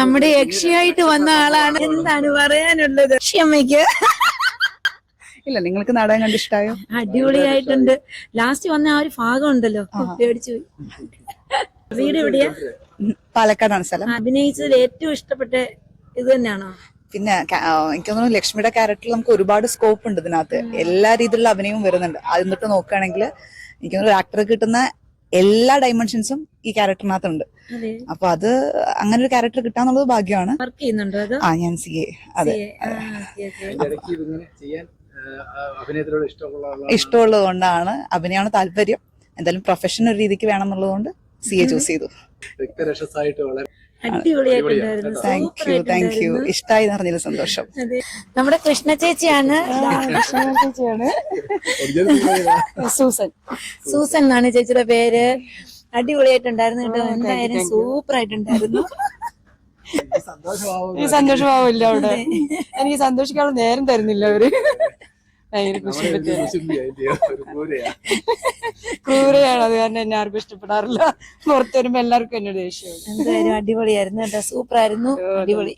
നമ്മുടെ യക്ഷിയായിട്ട് വന്ന ആളാണ്. എന്താണ് പറയാനുള്ളത്? യക്ഷിയമ്മയ്ക്ക്. ഇല്ല നിങ്ങൾക്ക് നാടകം കണ്ട് ഇഷ്ടമായോ അടിപൊളിയായിട്ടുണ്ട്. ലാസ്റ്റ് വന്ന ആ ഒരു ഭാഗം ഉണ്ടല്ലോ. പേടിച്ചു വീട് എവിടെയാ? പാലക്കാടാണ് സ്ഥലം. അഭിനയിച്ചതിൽ ഏറ്റവും ഇഷ്ടപ്പെട്ട ഇത് തന്നെയാണോ? പിന്നെ എനിക്ക് തോന്നുന്നു ലക്ഷ്മിയുടെ ക്യാരക്ടറിൽ നമുക്ക് ഒരുപാട് സ്കോപ്പ് ഉണ്ട് ഇതിനകത്ത്. എല്ലാ രീതിയിലുള്ള അഭിനയവും വരുന്നുണ്ട്. അത് എന്നിട്ട് നോക്കുകയാണെങ്കിൽ എനിക്ക് തോന്നുന്നു ഒരു ആക്ടർ കിട്ടുന്ന എല്ലാ ഡൈമെൻഷൻസും ഈ ക്യാരക്ടറിനകത്തുണ്ട് അപ്പൊ അത് അങ്ങനെ ഒരു ക്യാരക്ടർ കിട്ടാന്നുള്ളത് ഭാഗ്യമാണ്. വർക്ക് ചെയ്യുന്നുണ്ടോ ആ ഞാൻ സി എ അതെ. ഇഷ്ടമുള്ളത് കൊണ്ടാണ്. അഭിനയമാണ് താല്പര്യം. എന്തായാലും പ്രൊഫഷൻ ഒരു രീതിക്ക് വേണം എന്നുള്ളതുകൊണ്ട് സി എ ചൂസ് ചെയ്തു. രക്തരക്ഷസായിട്ട് വളരെ അടിപൊളിയായിട്ടുണ്ടായിരുന്നു താങ്ക് യു താങ്ക് യു ഇഷ്ടമായി എന്ന് പറഞ്ഞതിൽ സന്തോഷം. അതെ. നമ്മുടെ കൃഷ്ണ ചേച്ചിയാണ്. സൂസൻ. സൂസൻ എന്നാണ് ചേച്ചിയുടെ പേര്. അടിപൊളിയായിട്ടുണ്ടായിരുന്നു കേട്ടോ. എന്തായാലും സൂപ്പർ ആയിട്ടുണ്ടായിരുന്നു സന്തോഷമാവില്ല അവിടെ. എനിക്ക് സന്തോഷിക്കാനുള്ള നേരം തരുന്നില്ല അവർ. ഭയങ്കര ക്രൂരയാണ് അത് കാരണം എന്നെ ആർക്കും ഇഷ്ടപ്പെടാറില്ല. പുറത്തു വരുമ്പോ എല്ലാവർക്കും എന്നോട് ദേഷ്യമാണ് എന്തായാലും അടിപൊളിയായിരുന്നു സൂപ്പറായിരുന്നു. സൂപ്പർ ആയിരുന്നു അടിപൊളി.